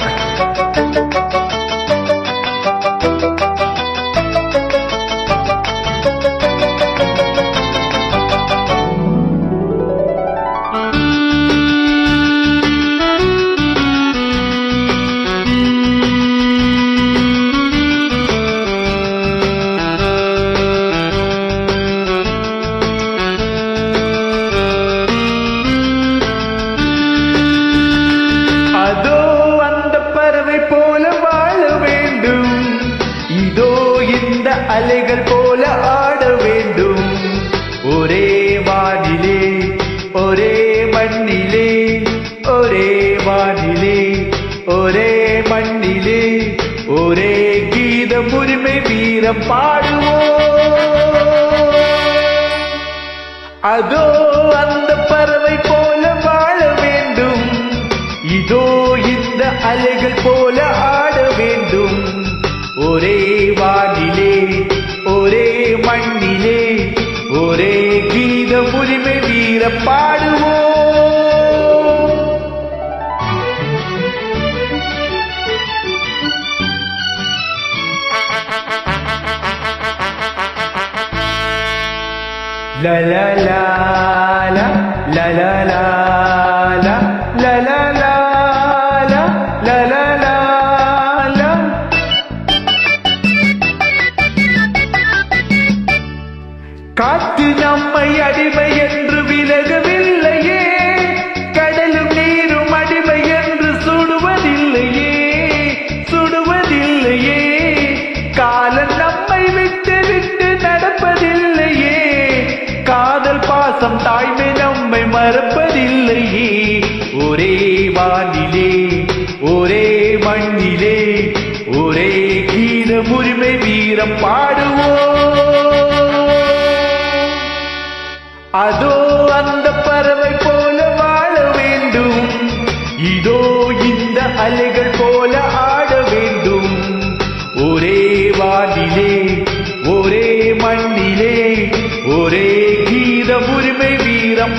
Africa. அலைகள் போல ஆட வேண்டும். ஒரே வானிலே ஒரே மண்ணிலே ஒரே வானிலே ஒரே மண்ணிலே ஒரே கீதம் உரிமை வீரம் பாடுவோம். அதோ அந்த பறவை மண்ணிலே ஒரே கீதம் உரிமை வீர பாடுவோம் La la la la la la la நம்மை அடிமை என்று விலகவில்லையே. கடலும் நீரும் அடிமை என்று சுடுவதில்லையே. சுடுவதில்லையே. காலம் நம்மை விட்டு விட்டு நடப்பதில்லையே. காதல் பாசம் தாய்மை நம்மை மறப்பதில்லையே. ஒரே வானிலே ஒரே மண்ணிலே ஒரே கீதம் உரிமை வீரம் பாடுவோம். அதோ அந்த பறவை போல வாழ வேண்டும். இதோ இந்த அலைகள் போல ஆட வேண்டும். ஒரே வானிலே ஒரே மண்ணிலே ஒரே கீத உரிமை வீரம்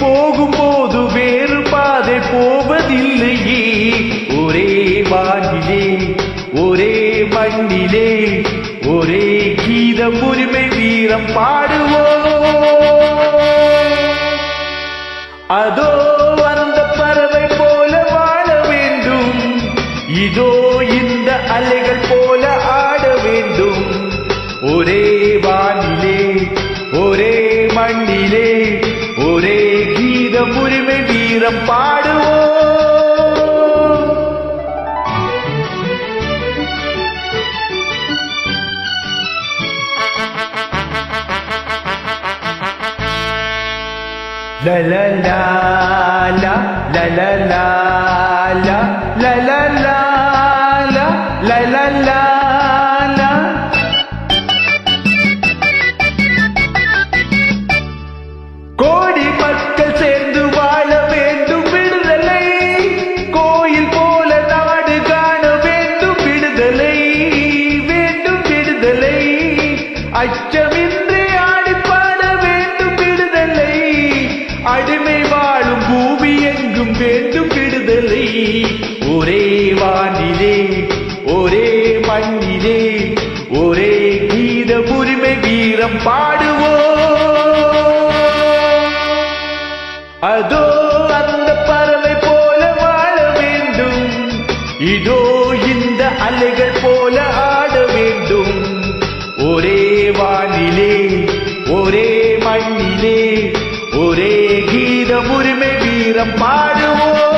போகும்போது வேறு பாதை போவதில்லையே. ஒரே வானிலே ஒரே மண்ணிலே ஒரே கீதம் உரிமை வீரம் பாடுவோம் அதோ அந்த பறவை போல வாழ வேண்டும். இதோ வீரம் பாடுவோம் லலலா லலலா அடிமை வாழும் பூமி எங்கும் வேண்டும் விடுதலை. ஒரே வானிலே ஒரே மண்ணிலே ஒரே கீத உரிமை வீரம் பாடுவோம். அதோ அந்த பறவை போல வாழ வேண்டும். இதோ இந்த அலைகள் போல ஆட வேண்டும். ஒரே வானிலே ஒரே மண்ணிலே ஒரே கீதம் உரிமை வீரம் பாடுவோம்.